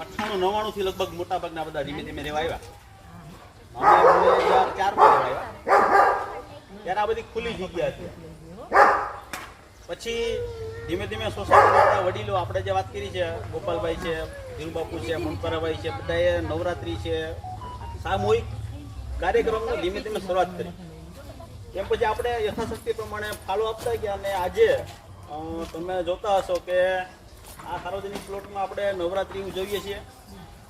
અઠ્ઠાણું, નવ્વાણું થી લગભગ મોટા ભાગના બધા ધીમે ધીમે રેવા આવ્યા. ત્યારે આ બધી ખુલ્લી જગ્યા હતી. પછી ધીમે ધીમે સોસાયટીના વડીલો, આપણે જે વાત કરી છે, ગોપાલભાઈ છે ધીરુબાપુ છે મનપરાભાઈ છે, બધાએ નવરાત્રી છે, સામૂહિક કાર્યક્રમની ધીમે ધીમે શરૂઆત કરી. એમ પછી આપણે યથાશક્તિ પ્રમાણે ફાળો આપતા ગયા અને આજે તમે જોતા હશો કે આ સાર્વજનિક પ્લોટમાં આપણે નવરાત્રિ ઉજવીએ છીએ,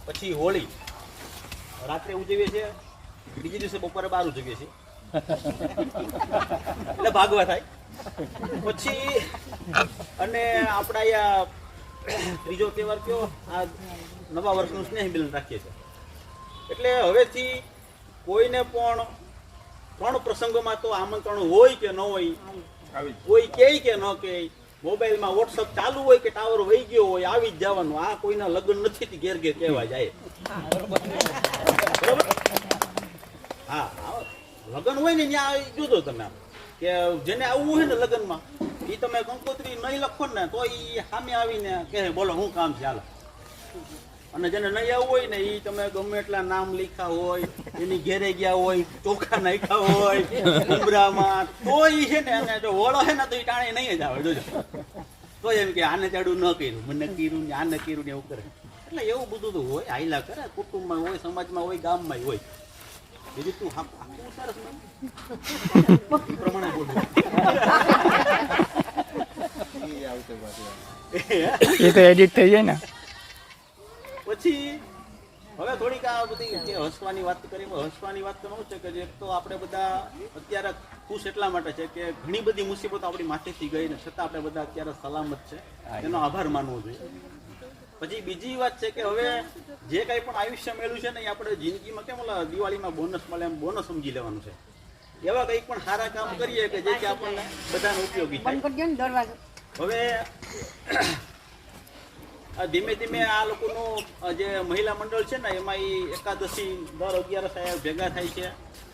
પછી હોળી. રાત્રે ઉજવીએ છીએ, બીજે દિવસે બપોરે બહાર ઉજવીએ છીએ. એટલે ભાગવા થાય. પછી અને આપણા અહીંયા ત્રીજો તહેવાર કયો? આ નવા વર્ષનું સ્નેહ મિલન રાખીએ છીએ. એટલે હવેથી કોઈને પણ ત્રણ પ્રસંગોમાં તો આમંત્રણ હોય કે ન હોય કોઈ કે કે ન કે મોબાઈલમાં વોટ્સઅપ ચાલુ હોય કે ટાવર વહી ગયો હોય, આવી જ જવાનું. આ કોઈના લગ્ન નથી ઘેર ઘેર કહેવા જાય. બરોબર? હા લગ્ન હોય ને ત્યાં જોજો તમે કે જેને આવવું હોય ને લગ્નમાં એ તમે કંકોત્રી નહીં લખો ને તો એ સામે આવીને કહે, બોલો, હું કામ છે, હાલો. અને જેને નહીં આવવું હોય ને એ તમે ગમે એટલા નામ લખ્યા હોય એની ઘેરે ગયા હોય ચોખા નાખ્યા હોય ઉમરામાં તો એ છે ને એને જો વળો છે ને તો એ ટાણે નહીં જ આવે જોજો. તો એમ કે આને ચાડું ન કર્યું મને કર્યું ને આને કર્યું ને એવું કરે. એટલે એવું બધું તો હોય હાઈલા કરે કુટુંબમાં હોય સમાજમાં હોય ગામમાં હોય. બીજું તું હા સરસ પ્રમાણે બોલું. એ તો એડિટ થઈ જાય ને. પછી હવે થોડીક આ બધી જે હસવાની વાત કરી હસવાની વાત તો શું છે કે એક તો આપણે બધા અત્યારે ખુશ એટલા માટે છે કે ઘણી બધી મુસીબતો આપણી માથેથી ગઈ ને છતાં આપણે બધા અત્યારે સલામત છે. એનો આભાર માનવો જોઈએ. પછી બીજી વાત છે કે હવે જે કંઈ પણ આયુષ્ય મેળવ્યું છે ને એ આપણે જિંદગીમાં કેમ ઓલા દિવાળીમાં બોનસ મળે એમ બોનસ સમજી લેવાનું છે. એવા કંઈક પણ સારા કામ કરીએ કે જેથી આપણને બધાને ઉપયોગી થાય. બંધ કરજો ને દરવાજો. હવે ધીમે ધીમે આ લોકોનું જે મહિલા મંડળ છે ને એમાં એ એકાદશી દર અગિયારસ સાહેબ ભેગા થાય છે.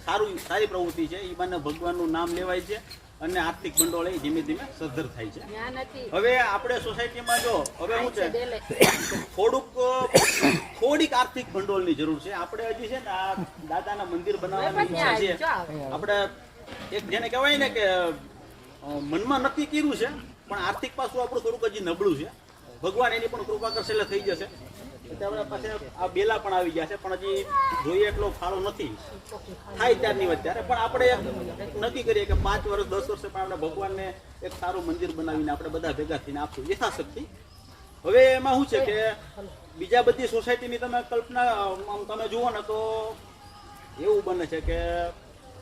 સારું સારી પ્રવૃત્તિ છે. એ બાને ભગવાનનું નામ લેવાય છે અને આર્થિક ભંડોળ એ ધીમે ધીમે સદ્ધર થાય છે. હવે આપણે સોસાયટીમાં જો હવે શું છે. થોડુંક થોડીક આર્થિક ભંડોળની જરૂર છે. આપણે હજી છે ને આ દાદાના મંદિર બનાવવાની ઈચ્છા છે. આપણે એક જેને કહેવાય ને કે મનમાં નક્કી કર્યું છે પણ આર્થિક પાસું આપણું થોડુંક હજી નબળું છે. ભગવાન એની પણ કૃપા કરશે એટલે થઈ જશે. આપણા પાસે આ બેલા પણ આવી ગયા છે, પણ હજી જોઈએ એટલો ફાળો નથી. થાય ત્યારની વાત ત્યારે. પણ આપણે નક્કી કરીએ કે પાંચ વર્ષ, દસ વર્ષે પણ આપણે ભગવાનને એક સારું મંદિર બનાવીને આપણે બધા ભેગા થઈને આપશું. યથાશક્તિ. હવે એમાં શું છે કે બીજા બધી સોસાયટીની તમે કલ્પના તમે જુઓ ને તો એવું બને છે કે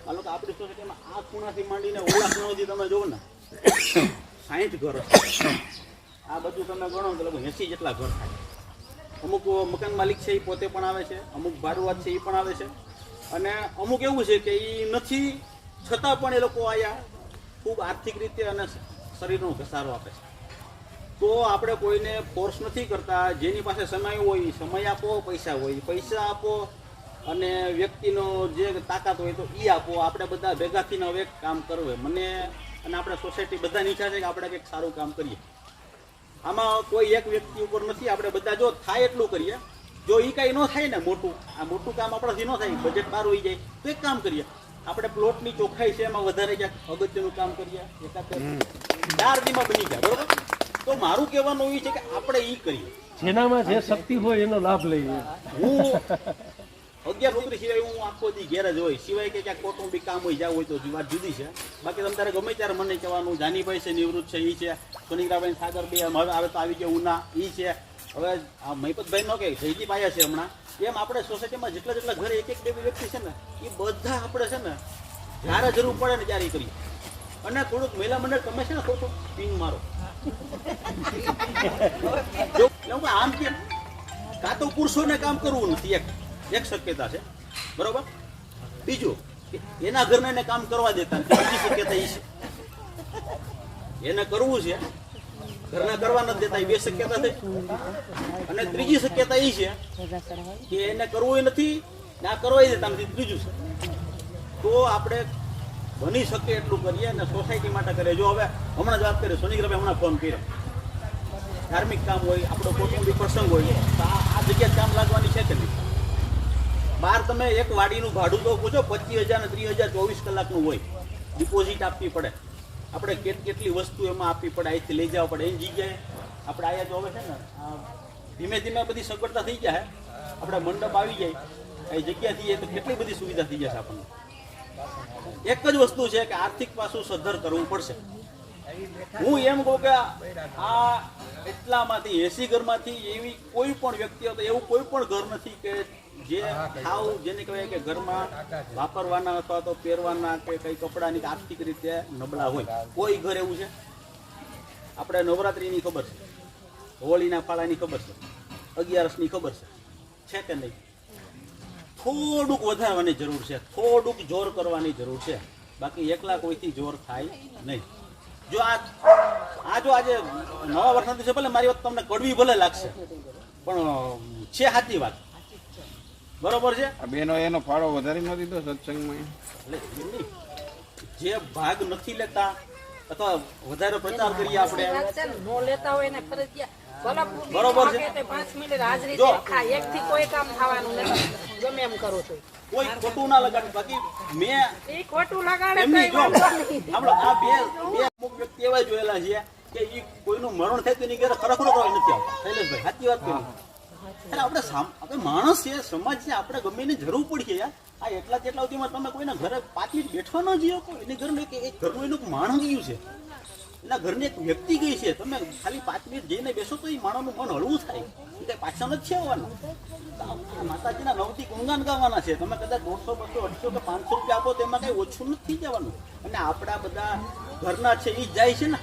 માનો કે આપણી સોસાયટીમાં આ ખૂણાથી માંડીને ઓલા ખૂણા સુધી તમે જુઓ ને સાહીઠ ઘર. આ બધું તમે ગણો તો લગભગ એસી જેટલા ઘર થાય. અમુક મકાન માલિક છે એ પોતે પણ આવે છે, અમુક ભાડુઆત છે એ પણ આવે છે. અને અમુક એવું છે કે એ નથી, છતાં પણ એ લોકો આયા ખૂબ આર્થિક રીતે અને શરીરનો ઘસારો આપે છે. તો આપણે કોઈને ફોર્સ નથી કરતા, જેની પાસે સમય હોય, સમય આપો, પૈસા હોય, પૈસા આપો અને વ્યક્તિનો જે તાકાત હોય તો એ આપો. આપણે બધા ભેગા થઈને હવે કામ કરવું મને અને આપણે સોસાયટી બધાની ઈચ્છા છે કે આપણે કંઈક સારું કામ કરીએ. આમાં કોઈ એક વ્યક્તિ ઉપર નથી આપણે બધા જો થાય એટલું કરીએ. જો એ કાંઈ ન થાય ને મોટું આ મોટું કામ આપણાથી ન થાય બજેટ બહાર હોઈ જાય તો એક કામ કરીએ. આપણે પ્લોટની ચોખ્ખાઈ છે એમાં વધારે ક્યાંક અગત્યનું કામ કરીએ. એકાદ ચાર દીમાં બની જાય બરોબર? તો મારું કહેવાનું એ છે કે આપણે એ કરીએ. જેનામાં જે શક્તિ હોય એનો લાભ લઈએ. હું અગિયાર નોકરી સિવાય હું આખો દી ઘેર જ હોય. સિવાય કે ક્યાંક કૌટુંબિક કામ હોય જવું હોય તો વાત જુદી છે. બાકી તમે તારે ગમે ત્યારે મને કહેવાનું જાનીભાઈ છે નિવૃત્ત છે એ છે. સોનિગ્રાભાઈ સાગર બે હવે આવે તો આવી ગયા ઉના એ છે. હવે આ મહિપતભાઈ નો કે જયદીપ આવ્યા છે હમણાં. એમ આપણે સોસાયટીમાં જેટલા જેટલા ઘરે એક એક બે વ્યક્તિ છે ને એ બધા આપણે છે ને જ્યારે જરૂર પડે ને ત્યારે કરીએ. અને થોડુંક મહિલા મંડળ તમે છે ને થોડું પિંગ મારો. આમ કે કાં તો પુરુષોને કામ કરવું નથી એક. એક શક્યતા છે. બરોબર? બીજું એના ઘરને એને કામ કરવા દેતા બીજી શક્યતા એ છે. એને કરવું છે, ઘરના કરવા નથી દેતા એ બે શક્યતા થઈ અને ત્રીજી શક્યતા એ છે, કે એને કરવું નથી, ના કરવા દેતા નથી. ત્રીજું છે, તો આપણે બની શકે એટલું કરીએ અને સોસાયટી માટે કરીએ. જો હવે હમણાં જ વાત કરીએ સોનીગ્રભાઈ હમણાં ફોન કર્યો. ધાર્મિક કામ હોય, આપણો કૌટુંબિક પ્રસંગ હોય, તો આ આ જગ્યા કામ લાગવાની છે કે નહીં? બહાર તમે એક વાડીનું ભાડું તો પૂછો પચીસ હજાર ને ત્રીસ હજાર ચોવીસ કલાકનું હોય. ડિપોઝિટ આપવી પડે. આપણે કેટ કેટલી વસ્તુ એમાં આપવી પડે, અહીંથી લઈ જવા પડે. એની જગ્યાએ આપણે અહીંયા જો હવે છે ને ધીમે ધીમે બધી સગવડતા થઈ જાય આપણે મંડપ આવી જાય. એ જગ્યાથી એ તો કેટલી બધી સુવિધા થઈ જશે આપણને. એક જ વસ્તુ છે કે આર્થિક પાસું સદ્ધર કરવું પડશે. હું એમ કહું કે આ એટલામાંથી, એસી ઘરમાંથી એવી કોઈ પણ વ્યક્તિ હતો એવું કોઈ પણ ઘર નથી કે જે ખાવ જેને કહેવાય કે ઘરમાં વાપરવાના અથવા તો પહેરવાના કે કઈ કપડાની આર્થિક રીતે નબળા હોય. કોઈ ઘર એવું છે? આપણે નવરાત્રિની ખબર છે. હોળીના ફાળાની ખબર છે. અગિયારસની ખબર છે. છે કે નહીં? થોડુંક વધારવાની જરૂર છે. થોડુંક જોર કરવાની જરૂર છે. બાકી એકલા કોઈથી જોર થાય નહીં. જો આ આ જો આજે નવા વર્ષના દિવસે ભલે મારી વાત તમને કડવી ભલે લાગશે, પણ છે સાચી વાત. બરોબર છે? આ બેનો એનો ફાળો વધારે ન દીધો સત્સંગમાં એટલે જે ભાગ નથી લેતા અથવા વધારે પ્રચાર કરીએ આપણે. ને, લેતા હોય ને ફરજિયાત. બરોબર છે. પાંચ મિનિટ હાજરી જો. એક થી કોઈ કામ થવાનું નથી. ગમે એમ કરો છો. કોઈ ખોટું ના લગાડે. બાકી મેં એ ખોટું લગાડે એમની તો જો વાંધો નહીં. આપણો આ બે બે અમુક વ્યક્તિ એવા જોયેલા છે કે ઈ કોઈનું મરણ થાય તો એની ઘરે ખરેખર નથી આવતા. શૈલેષભાઈ સાચી વાત કરી. એટલે આપણે આપણે માણસ છે સમાજ છે આપણે ગમે એને જરૂર પડી યાર. આ એટલા જેટલા સુધીમાં તમે કોઈના ઘરે પાંચ મિનિટ બેઠવા ન જીઓ કોઈ. એને ઘરનું એક એક ઘરનું એનું માણસ ગયું છે. એના ઘરની એક વ્યક્તિ ગઈ છે. તમે ખાલી પાંચ મિનિટ જઈને બેસો તો એ માણસનું મન હળવું થાય. એટલે પાછળ જ છે આવવાનું માતાજીના નવથી ગુણગાન ગાવાના છે. તમે કદાચ દોઢસો બસો અઢીસો કે પાંચસો રૂપિયા આપો તો એમાં કઈ ઓછું નથી જવાનું. અને આપણા બધા ઘરના છે એ જ જાય છે ને.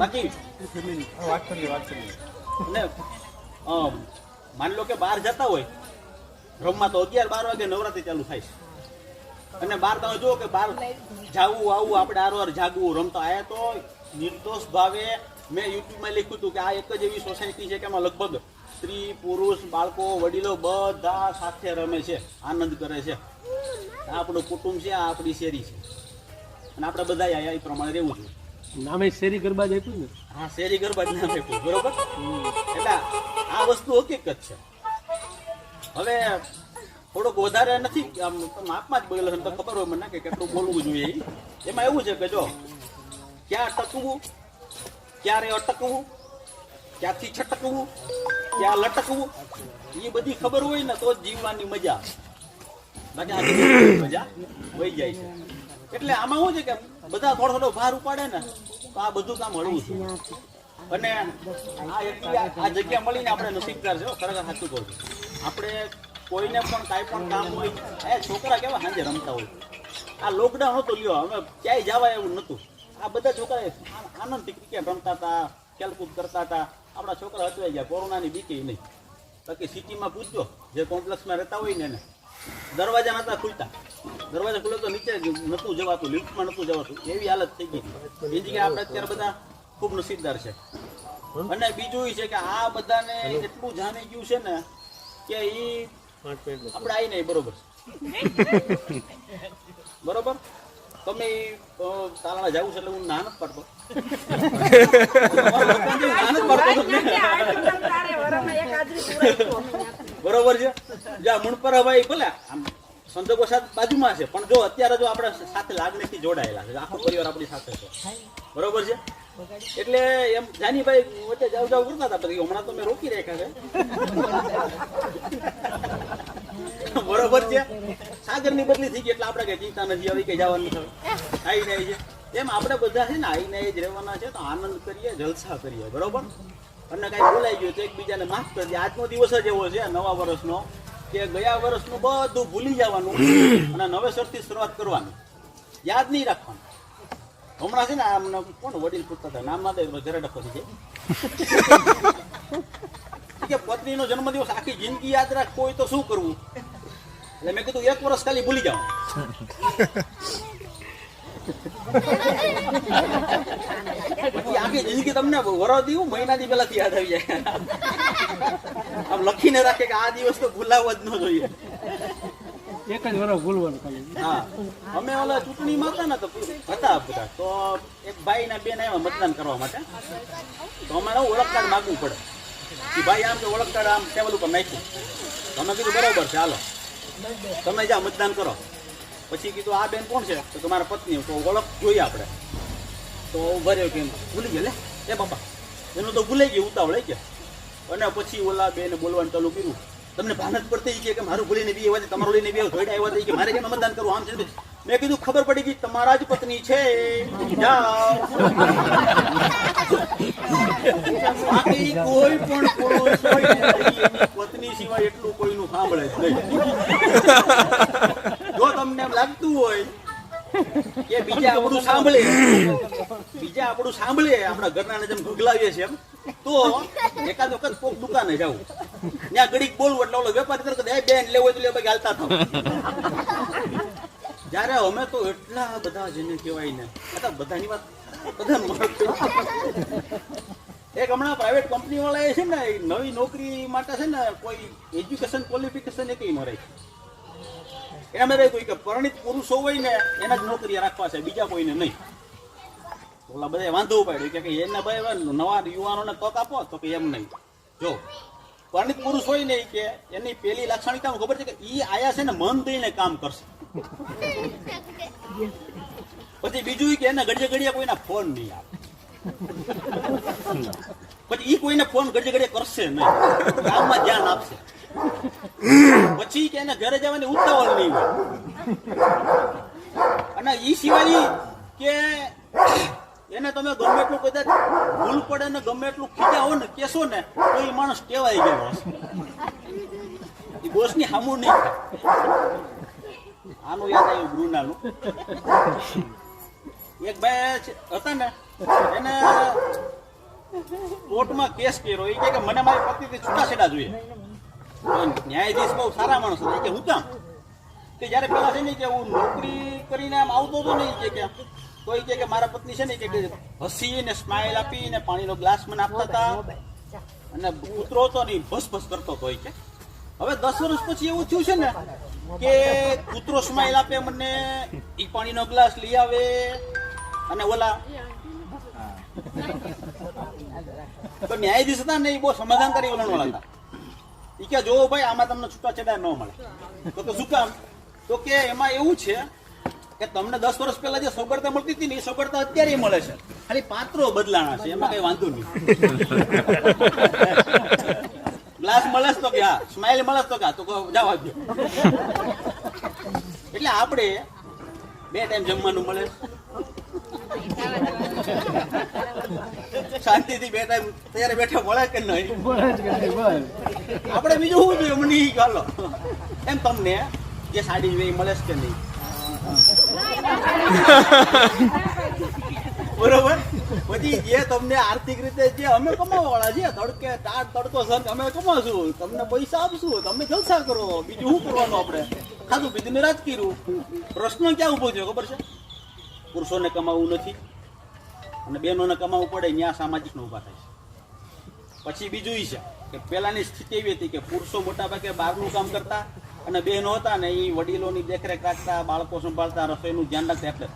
બાકી ને અમ, માની લો કે બહાર જતા હોય, રમવા તો અગિયાર બાર વાગે નવરાત્રી ચાલુ થાય અને બાર તમે જુઓ કે બાર જાવું, આવું, આપણે આરવાર જાગવું, રમતા આયા તો નિર્દોષ ભાવે મેં યુટ્યુબમાં લખ્યું હતું કે આ એક જ એવી સોસાયટી છે કે એમાં લગભગ સ્ત્રી, પુરુષ, બાળકો, વડીલો બધા સાથે રમે છે, આનંદ કરે છે. આપણું કુટુંબ છે, આ આપણી શેરી છે. અને આપણે બધા એ પ્રમાણે રહેવું જોઈએ. નામે શેરી ગરબા જ આપ્યું ને? હા, શેરી ગરબા જ નામ આપ્યું, બરોબર? એટલે આ વસ્તુ હકીકત છે. હવે થોડોક વધારે નથી, આમ માપમાં જ બોલેલો છે તો ખબર હોય મને કે કેટલું બોલવું જોઈએ એમાં એવું છે કે જો, ક્યાં અટકવું ક્યારે અટકવું, ક્યાંથી છટકવું, ક્યાં લટકવું એ બધી ખબર હોય ને તો જીવવાની મજા. બાકી મજા વહી જાય છે. એટલે આમાં શું છે કે બધા થોડો થોડો ભાર ઉપાડે ને, તો આ બધું કામ હળવું છે. અને આ એટલી આ જગ્યા મળીને આપણે નસીબદાર છે ખરેખર સાચું કહું આપણે કોઈને પણ કાંઈ પણ કામ હોય, એ છોકરા કેવા સાંજે રમતા હોય. આ લોકડાઉન હતો લ્યો અમે ક્યાંય જવાય એવું નહોતું. આ બધા છોકરા આ- આનંદથી ક્રિકેટ રમતા હતા, ખેલકૂદ કરતા હતા. આપણા છોકરા હચવાઈ ગયા, કોરોનાની બીકે નહીં. બાકી સિટીમાં પૂછજો, જે કોમ્પ્લેક્સમાં રહેતા હોય ને એને. દરવાજા નતા ખુલતા. દરવાજા ખુલે તો નીચે નતું જવાતું લિફ્ટમાં નતું જવાતું. એવી હાલત થઈ ગઈ. એ જગ્યાએ આપણે અત્યારે બધા ખૂબ નસીબદાર છે. અને બીજું એ છે કે આ બધાને એટલું જાણી ગયું છે ને કે એ આપણે આવી નહીં બરોબર. બરોબર? તમે તાલાળા જવું છે એટલે હું ના નથી પડતો. ના નથી પાડતો. બરોબર છે? જો આ મણપર ભાઈ ભલે, આમ સંજોગો સાથ બાજુમાં છે, પણ જો અત્યારે જો આપણે સાથે લાગણીથી જોડાયેલા છે, આખો પરિવાર આપણી સાથે છે. બરોબર છે? એટલે એમ જાનીભાઈ વચ્ચે જાવ જાવ કરતા હતા, પછી હમણાં તો મેં રોકી રાખ્યા છે. બરોબર છે? સાગરની બદલી થઈ ગઈ, એટલે આપણે કઈ ચિંતા નથી આવી કઈ જવાનું છે. આવી જાય છે. એમ આપણે બધા છે ને આવીને જ રહેવાના છે, તો આનંદ કરીએ, જલસા કરીએ, બરોબર? અને કાંઈ ભૂલાઈ ગયું તો એકબીજાને માફ કરી દે. આજનો દિવસ જ એવો છે, નવા વર્ષનો, કે ગયા વર્ષનું બધું ભૂલી જવાનું અને નવેસરથી શરૂઆત કરવાની. યાદ નહીં રાખવાનું. હમણાં છે ને આમ કોણ વડીલ પૂછતા હતા? નામ ના દે ઘરે ડખો છે. કે પત્નીનો જન્મદિવસ આખી જિંદગી યાદ રાખવો હોય તો શું કરવું? એટલે મેં કીધું, એક વર્ષ ખાલી ભૂલી જાઓ. પછી આખી જિંદગી તમને વરો દીવું મહિનાથી પહેલાથી યાદ આવી જાય. આમ લખીને રાખે કે આ દિવસ તો ભૂલાવો જ ન જોઈએ. એક જ વર્ષ ભૂલવાનું ખાલી. હા. અમે ઓલા ચૂંટણીમાં હતા ને તો હતા બધા. તો એક ભાઈ ના બેન આવ્યા મતદાન કરવા માટે. તો અમારે ઓળખ કાર્ડ માગવું પડે. કે ભાઈ આમ કે ઓળખ કાર્ડ આમ ટેબલ ઉપર નાખ્યું. તો અમે કીધું બરોબર છે હાલો. તમે જ્યાં મતદાન કરો. પછી કીધું આ બેન કોણ છે? તો તમારા પત્ની. તો ઓળખ જોઈએ આપણે. તો ઊભા રહ્યો ભૂલી ગયા લે. એ બાપા, એનું તો ભૂલાઈ ગયું, ઉતાવળ કે? અને પછી ઓલા બેને બોલવાનું ચાલુ કર્યું. તમને ભાન જ પડતી કે મારું ભૂલીને બી આવ્યા તમારું લઈને બી ધોઈડા આવ્યા કે મારે કેમ મતદાન કરવું? આમ છે મેં કીધું, ખબર પડી ગઈ, તમારા જ પત્ની છે. બાકી કોઈ પણ પત્ની સિવાય એટલું કોઈનું સાંભળે જો તમને એમ લાગતું હોય કે બીજા આપણું સાંભળે. બીજા આપણું સાંભળે. આપણા ઘરના જેમ ગગલાવીએ છે એમ. તો એકાદ વખત કોક દુકાને જાવ ત્યાં ઘડીક બોલવું એટલે ઓલો વેપારી તરફ એ બેન લેવો તો લેવા હાલતા થાવ. જ્યારે અમે તો એટલા બધા જેને કહેવાય ને બધા બધાની વાત બધા એક હમણાં પ્રાઇવેટ કંપની વાળા એ છે ને નવી નોકરી માટે છે ને, કોઈ એજ્યુકેશન ક્વોલિફિકેશન એ કઈ મરે રાખી એના મેં કહ્યું કે પરણિત પુરુષો હોય ને એના જ નોકરી રાખવા છે, બીજા કોઈને નહીં. ઓલા બધા વાંધો ઉપાડ્યો કે એના ભાઈ નવા યુવાનોને તક આપો તો કે એમ નહીં. જો, પરણિત પુરુષ હોય ને કે એની પેલી લાક્ષણિકતા ખબર છે કે ઈ આયા છે ને મન દઈને કામ કરશે. પછી બીજું કે એને ઘડીએ ઘડીએ કોઈના ફોન નહીં આવે. પછી ઈ કોઈને ફોન ઘડીએ ઘડીએ કરશે નહીં. કામમાં ધ્યાન આપશે. પછી કે એના ઘરે જવાની ઉતાવળ નહીં હોય. અને ઈ સિવાય કે એને તમે ગમે એટલું કદાચ ભૂલ પડે ને ગમે એટલું ખીજાવો ને કેશો ને, તો એ માણસ ટેવાઈ ગયો હશે. એ બોસની હામું નહીં. આનું યાદ આવ્યું ગૃહનાનું એક ભાઈ હતા ને, એને કોર્ટમાં કેસ કર્યો. એ કે મને મારી પત્નીથી છૂટાછેડા જોઈએ. ન્યાયાધીશ બહુ સારા માણસ હતા કે હું કામ? કે જ્યારે પેલા છે ને કે હું નોકરી કરીને આમ આવતો હતો ને ઈ કે ક્યાં? તો એ કે મારા પત્ની છે ને કે કે હસી ને સ્માઇલ આપી ને પાણીનો ગ્લાસ મને આપતા હતા. અને કૂતરો હતો ને ભસ ભસ કરતો હતો કે. હવે દસ વર્ષ પછી એવું થયું છે ને કે કૂતરો સ્માઇલ આપે મને એ પાણીનો ગ્લાસ લઈ આવે અને ઓલા તો ન્યાયાધીશ હતા ને એ બહુ સમાધાનકારી વલણ વાળા હતા. ઈ કે જો ભાઈ, આમાં તમને છૂટાછેડા ન મળે. તો કે શું કામ? તો કે એમાં એવું છે કે તમને દસ વર્ષ પહેલા જે સગવડતા મળતી હતી ને એ સગવડતા અત્યારે મળે છે. ખાલી પાત્રો બદલાણા છે, એમાં કઈ વાંધો નહીં. ગ્લાસ મળે તો કે હા સ્માઇલ મળે તો કે તો જવા દો એટલે આપણે બે ટાઈમ જમવાનું મળે. શાંતિથી બેઠા ત્યારે બેઠા મળે કે નહીં? આપણે બીજું શું જોઈએ? મને ચાલો. એમ તમને જે સાડી જોઈએ મળે કે નહીં? બરોબર? પછી જે તમને આર્થિક રીતે જે અમે કમાવાવાળા છીએ તડકે તાર તડકો સર અમે કમાશું. તમને પૈસા આપશું તમે જલસા કરો. બીજું શું કરવાનું આપણે? ખાધું પીધું ને રાજ કર્યું. પ્રશ્ન ક્યાં ઊભો થયો ખબર છે? પુરુષોને કમાવું નથી. અને બહેનોને કમાવું પડે ત્યાં સામાજિકનો ઊભા થાય છે. પછી બીજું એ છે કે પહેલાંની સ્થિતિ એવી હતી કે પુરુષો મોટા ભાગે બહારનું કામ કરતા અને બહેનો હતા ને એ વડીલોની દેખરેખ રાખતા, બાળકો સંભાળતા, રસોઈનું ધ્યાન રાખતા એટલે.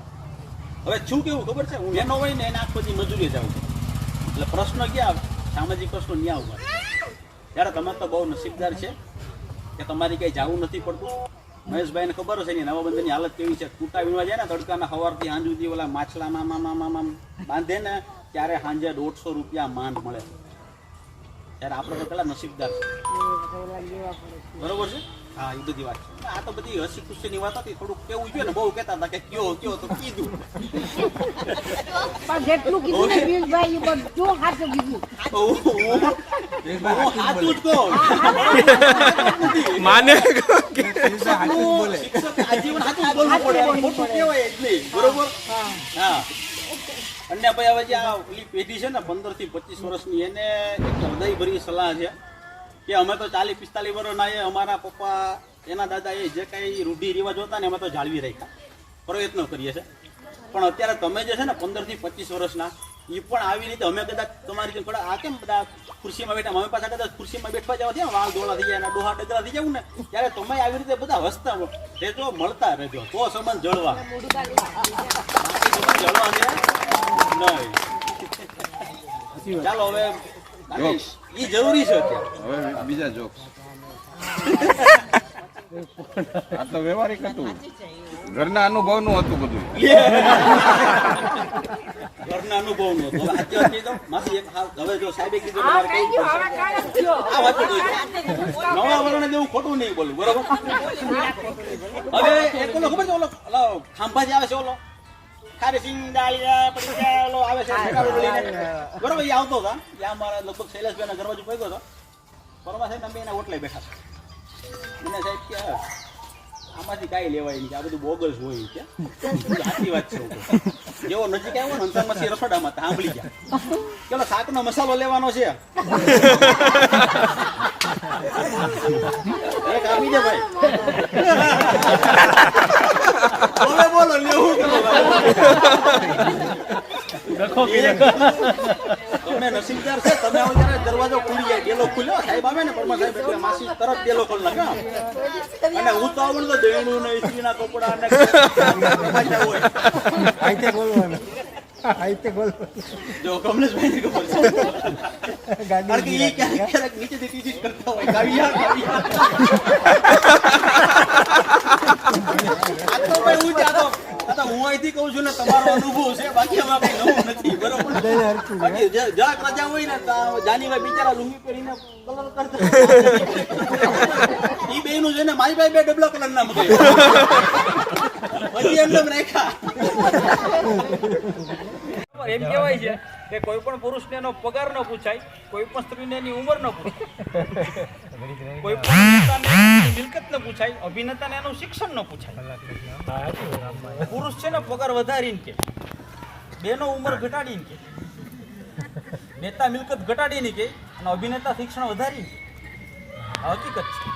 હવે શું કેવું ખબર છે? હું એનો હોય ને એને આખો પછી મજૂરી જાઉં એટલે પ્રશ્ન ક્યાં આવે? સામાજિક પ્રશ્નો ન્યા ઊભા. ત્યારે તમે તો બહુ નસીબદાર છે કે તમારી કઈ જવું નથી પડતું. મહેશભાઈને ખબર હશે ને નવા બંધનની હાલત કેવી છે? કૂટા વીણવા જાય ને તડકાના સવારથી સાંજ સુધી ઓલા માછલા મામા મામ બાંધે ને ત્યારે સાંજે દોઢસો રૂપિયા માંડ મળે. ત્યારે આપણે તો પેલા નસીબદાર બરોબર છે? હા એ બધી વાત છે. આ તો બધી હસી ખુશીની વાત હતી થોડુંક કેવું જોઈએ ને બહુ કહેતા હતા કે કયો કયો તો કીધું. પણ જેટલું કીધું ને વીરભાઈ બધું સાચું કીધું. સાચું જ કહું. માને શિક્ષક આજીવન સાચું જ બોલવું પડે. એમાં ખોટું કહેવાય જ નહીં. બરોબર? હા. અને ભાઈ હવે જે આ ઓલી પેઢી છે ને પંદરથી પચીસ વર્ષની એને એક હૃદયભરી સલાહ છે કે અમે તો ચાલીસ પિસ્તાલીસ વર્ષના એ અમારા પપ્પા એના દાદા એ જે કાંઈ રૂઢિ રિવાજ હતા ને અમે તો જાળવી રાખ્યા. પ્રયત્નો કરીએ છે. પણ અત્યારે તમે જે છે ને પંદરથી પચીસ વર્ષના ઈ પણ આવી રીતે અમે કદાચ તમારી જેમ આ કેમ બધા ખુરશીમાં બેઠા? અમે પાછા કદાચ ખુરશીમાં બેઠવા જાવ થયા? વાળ ધોળા થઈ જાય ડોહા ડગરા થઈ જવું ને? ત્યારે તમે આવી રીતે બધા હસતા રહેજો મળતા રહેજો. તો સંબંધ જળવા. જળવા છે નહીં. ચાલો હવે એ જરૂરી છે હવે બીજા જોક્સ આ તો વ્યવહારિક હતું. ઘરના અનુભવનું હતું બધું. ઘરના હતું. હવે જો સાહેબે કીધું થયો. આ વાત નવા વરણે જેવું ખોટું નહીં બોલું બરોબર? હવે એક ઓલો ખબર છે ઓલો ખાંભાજી ખાંભા જે આવે છે ઓલો? ખારી સિંગ ડાળિયા પછી ઓલો આવે છે બરોબર એ આવતો હતા ત્યાં મારા લગભગ શૈલેષભાઈના દરવાજો પહોંચ્યો હતો. પરમા સાહેબ અમે એના ઓટલે બેઠા હતા. એને સાહેબ કે આમાંથી કાંઈ લેવાય નહીં આ બધું બોગસ હોય કે સાચી વાત છે. જેવો નજીક આવ્યો ને અંતર પછી રસોડામાં સાંભળી ગયા. ચલો શાકનો મસાલો લેવાનો છે. એક આપી દે ભાઈ. બોલો બોલો લેવું. તમે નસીબદાર છે. તમે આવો જયારે દરવાજો ખુલી જાય. ડેલો ખુલ્યો. સાહેબ આવે ને પરમા સાહેબ એટલે માસી તરત ડેલો ખોલ નાખે. અને હું તો આવું તો દેણું ને ઇસ્ત્રીના કપડા ને આઈતે બોલવાનું આઈતે બોલવાનું જો કમલેશભાઈ ખબર છે. કારણ કે એ ક્યારેક ક્યારેક નીચેથી ટીચી કરતા હોય. કાવ્યા કાવ્યા આ. તો ભાઈ હું હું અહીંથી કહું છું ને તમારો અનુભવ છે બાકી આમાં કઈ નવું નથી બરોબર? જરાક રજા હોય ને તો જાનીભાઈ બિચારા લુંગી પહેરીને કલર કરતા ઈ છે ને મારી ભાઈ બે ડબલા કલર ના મૂકે પછી એમને એમ રાખ્યા. એમ કહેવાય છે. કે કોઈ પણ પુરુષને એનો પગાર ન પૂછાય, કોઈ પણ સ્ત્રીને એની ઉંમર ન પૂછાય. કોઈ પણ મિલકત ન પૂછાય, અભિનેતાને એનું શિક્ષણ ન પૂછાય. પુરુષ છે ને પગાર વધારીને કે, બેનો ઉંમર ઘટાડીને કે, નેતા મિલકત ઘટાડીને કે, અને અભિનેતા શિક્ષણ વધારીને હકીકત છે.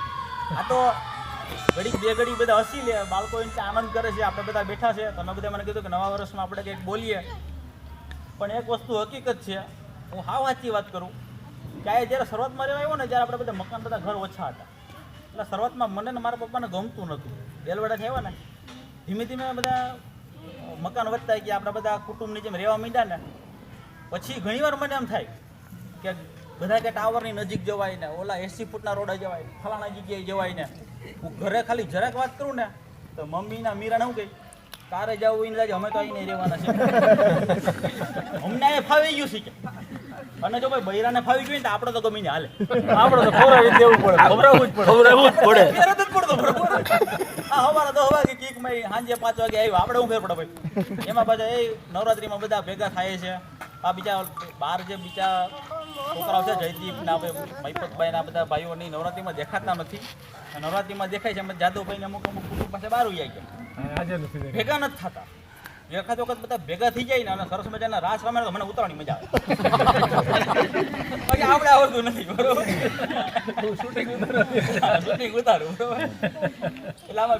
આ તો ઘડીક બે ઘડી બધા હસી લે, બાળકો આનંદ કરે છે, આપણે બધા બેઠા છે. તમે બધા મને કીધું કે નવા વર્ષમાં આપણે કંઈક બોલીએ. પણ એક વસ્તુ હકીકત છે, હું હા વાંચી વાત કરું, કે આ જ્યારે શરૂઆતમાં રહેવા આવ્યો ને જ્યારે આપણે બધા મકાન બધા ઘર ઓછા હતા. એટલે શરૂઆતમાં મને ને મારા પપ્પાને ગમતું નહોતું. બેલવાડાથી આવ્યા ને, ધીમે ધીમે બધા મકાન વધતા ગયા, આપણે બધા કુટુંબની જેમ રહેવા માંડ્યા ને, પછી ઘણીવાર મને એમ થાય કે બધા કે ટાવરની નજીક જવાય ને, ઓલા એસી ફૂટના રોડે જવાય, ફલાણા જગ્યાએ જવાય ને, હું ઘરે ખાલી જરાક વાત કરું ને, તો મમ્મીના મીરાને શું કહી તારે જવું એને લાગે અમે તો અહીં નહીં રહેવાના છે. અમને એ ફાવી ગયું છે કે. અને જો ભાઈ બૈરાને ફાવી ગયું ને તો આપણે તો ગમે ને હાલે. આપણે તો ખવડાવી જ દેવું પડે ખવડાવવું જ પડે. ખવડાવવું જ પડે. ફેર જ પડતો બરોબર આ હવારે દસ વાગે કીકમાં સાંજે પાંચ વાગે આવ્યું આપણે હું ફેર પડે ભાઈ? એમાં પાછા એ નવરાત્રીમાં બધા ભેગા થાય છે. આ બીજા બાર જે બીજા છોકરાઓ છે જયદીપ ના મૈપતભાઈ ના બધા ભાઈઓની નવરાત્રીમાં દેખાતા નથી. નવરાત્રીમાં દેખાય છે એમ જાદવભાઈ ને અમુક અમુક કુટુંબ પાસે બહાર આવી ગયા. ભેગા નથી થતા. એકાદ વખત બધા ભેગા થઈ જાય ને અને સરસ મજાના રાસ રમે તો મને ઉતરવાની મજા આવે. આપણે આવડતું નથી બરોબર? શૂટિંગ ઉતારું બરોબર? એટલે આમાં